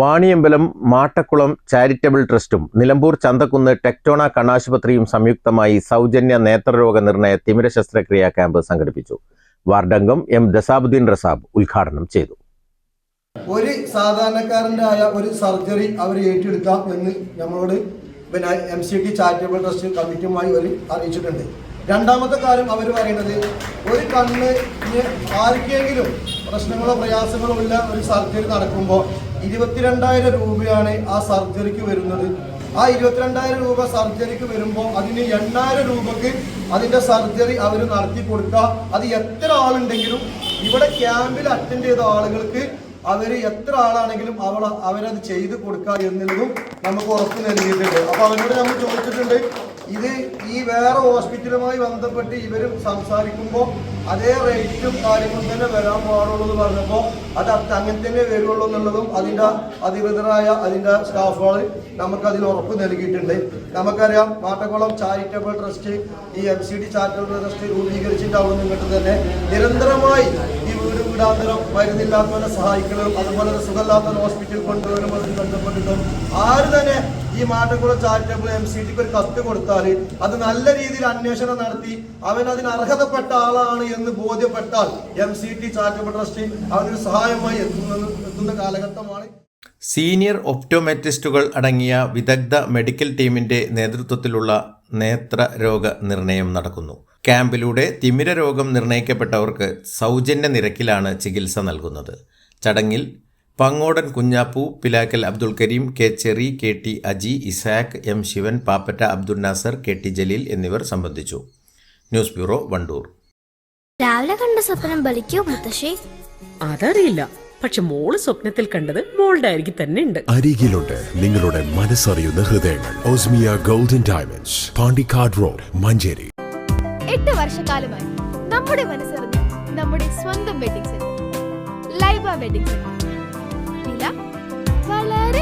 Vaniyambalam Mattakkulam charitable ട്രസ്റ്റും Nilambur Chanthakkunnu Tectona കണ്ണാശുപത്രിയും സംയുക്തമായി സൗജന്യ നേത്രരോഗ നിർണയ തിമിര ശസ്ത്രക്രിയാ ക്യാമ്പ് സംഘടിപ്പിച്ചു. വാർഡംഗം എം ദസാബുദ്ദീൻ റസാബ് ഉദ്ഘാടനം ചെയ്തു. ഒരു സാധാരണക്കാരന്റെ ആയ ഒരു സർജറി അവർ ഏറ്റെടുക്കാം എന്ന് നമ്മളോട് പിന്നെ M C T charitable trust കമ്മിറ്റിയുമായി അവർ അറിയിച്ചിട്ടുണ്ട്. രണ്ടാമത്തെ കാര്യം അവർ പറയുന്നത് ഒരു കണ്ണ് ആർക്കെങ്കിലും പ്രശ്നങ്ങളോ പ്രയാസങ്ങളോ ഇല്ല ഒരു സർജറി നടക്കുമ്പോൾ ഇരുപത്തിരണ്ടായിരം രൂപയാണ് ആ സർജറിക്ക് വരുന്നത്. ആ ഇരുപത്തിരണ്ടായിരം രൂപ സർജറിക്ക് വരുമ്പോൾ അതിന് എണ്ണായിരം രൂപക്ക് അതിന്റെ സർജറി അവർ നടത്തി കൊടുക്കുക അത് എത്ര ആളുണ്ടെങ്കിലും ഇവിടെ ക്യാമ്പിൽ അറ്റൻഡ് ചെയ്ത ആളുകൾക്ക് അവർ എത്ര ആളാണെങ്കിലും അവൾ അവരത് ചെയ്ത് കൊടുക്കുക എന്നുള്ളതും നമുക്ക് ഉറപ്പ് നൽകിയിട്ടുണ്ട്. അപ്പോൾ അവരോട് നമ്മൾ ചോദിച്ചിട്ടുണ്ട് ഇത് ഈ വേറെ ഹോസ്പിറ്റലുമായി ബന്ധപ്പെട്ട് ഇവരും സംസാരിക്കുമ്പോൾ അതേ റേറ്റും കാര്യങ്ങളും തന്നെ വരാൻ പാടുള്ളൂ എന്ന് പറഞ്ഞപ്പോൾ അത് അങ്ങനെ തന്നെ വരുള്ളൂ എന്നുള്ളതും അതിന്റെ അധികൃതരായ അതിന്റെ സ്റ്റാഫുകൾ നമുക്ക് അതിൽ ഉറപ്പ് നൽകിയിട്ടുണ്ട്. നമുക്കറിയാം മാട്ടക്കുളം ചാരിറ്റബിൾ ട്രസ്റ്റ് ഈ M C D charitable trust രൂപീകരിച്ചിട്ട് അവിടെ നിന്നിട്ട് തന്നെ. നിരന്തരമായി ഈ വീട് വീടാന്തരം മരുന്നില്ലാത്തവരെ സഹായിക്കണം അതുപോലെ സുഖമില്ലാത്തവരെ ഹോസ്പിറ്റലിൽ കൊണ്ടുവരുമ്പോൾ ബന്ധപ്പെട്ടിട്ടും ആര് തന്നെ ഈ മാട്ടക്കുളം ചാരിറ്റബിൾ എം സി ടിക്ക് ഒരു കത്ത് കൊടുത്താൽ അത് നല്ല രീതിയിൽ അന്വേഷണം നടത്തി അവൻ അതിന് അർഹതപ്പെട്ട ആളാണ് എന്ന് ബോധ്യപ്പെട്ടാൽ M C T charitable trust അവനൊരു സഹായമായി എത്തുന്നത് എത്തുന്ന കാലഘട്ടമാണ്. സീനിയർ ഒപ്റ്റോമെട്രിസ്റ്റുകൾ അടങ്ങിയ വിദഗ്ധ മെഡിക്കൽ ടീമിന്റെ നേതൃത്വത്തിലുള്ള നേത്ര രോഗ നിർണയം നടക്കുന്നു. ക്യാമ്പിലൂടെ തിമിര രോഗം നിർണയിക്കപ്പെട്ടവർക്ക് സൗജന്യ നിരക്കിലാണ് ചികിത്സ നൽകുന്നത്. ചടങ്ങിൽ Pangodan Kunjappu Pilakkal Abdul Kareem K cherry K T Aji Ishaq M Sivan Pappatta Abdul Nasar K T Jaleel എന്നിവർ സംബന്ധിച്ചു. News bureau Wandoor. രാവിലെ കണ്ട സ്വപ്നം ബലിക്കോ മുത്തശ്ശി? അതറിയില്ല. പക്ഷെ മോൾ സ്വപ്നത്തിൽ കണ്ടത് മോളുടെ അരികിൽ തന്നെ ഉണ്ട്. അരികിലുണ്ട് നിങ്ങളുടെ മനസ്സറിയുന്ന ഹൃദയങ്ങൾ. Osmia golden diamonds Pandikkad road Manjeri. എട്ട് വർഷക്കാലമായി നമ്മുടെ മനസ്സറിഞ്ഞ് നമ്മുടെ സ്വന്തം wedding centre Laiba wedding centre.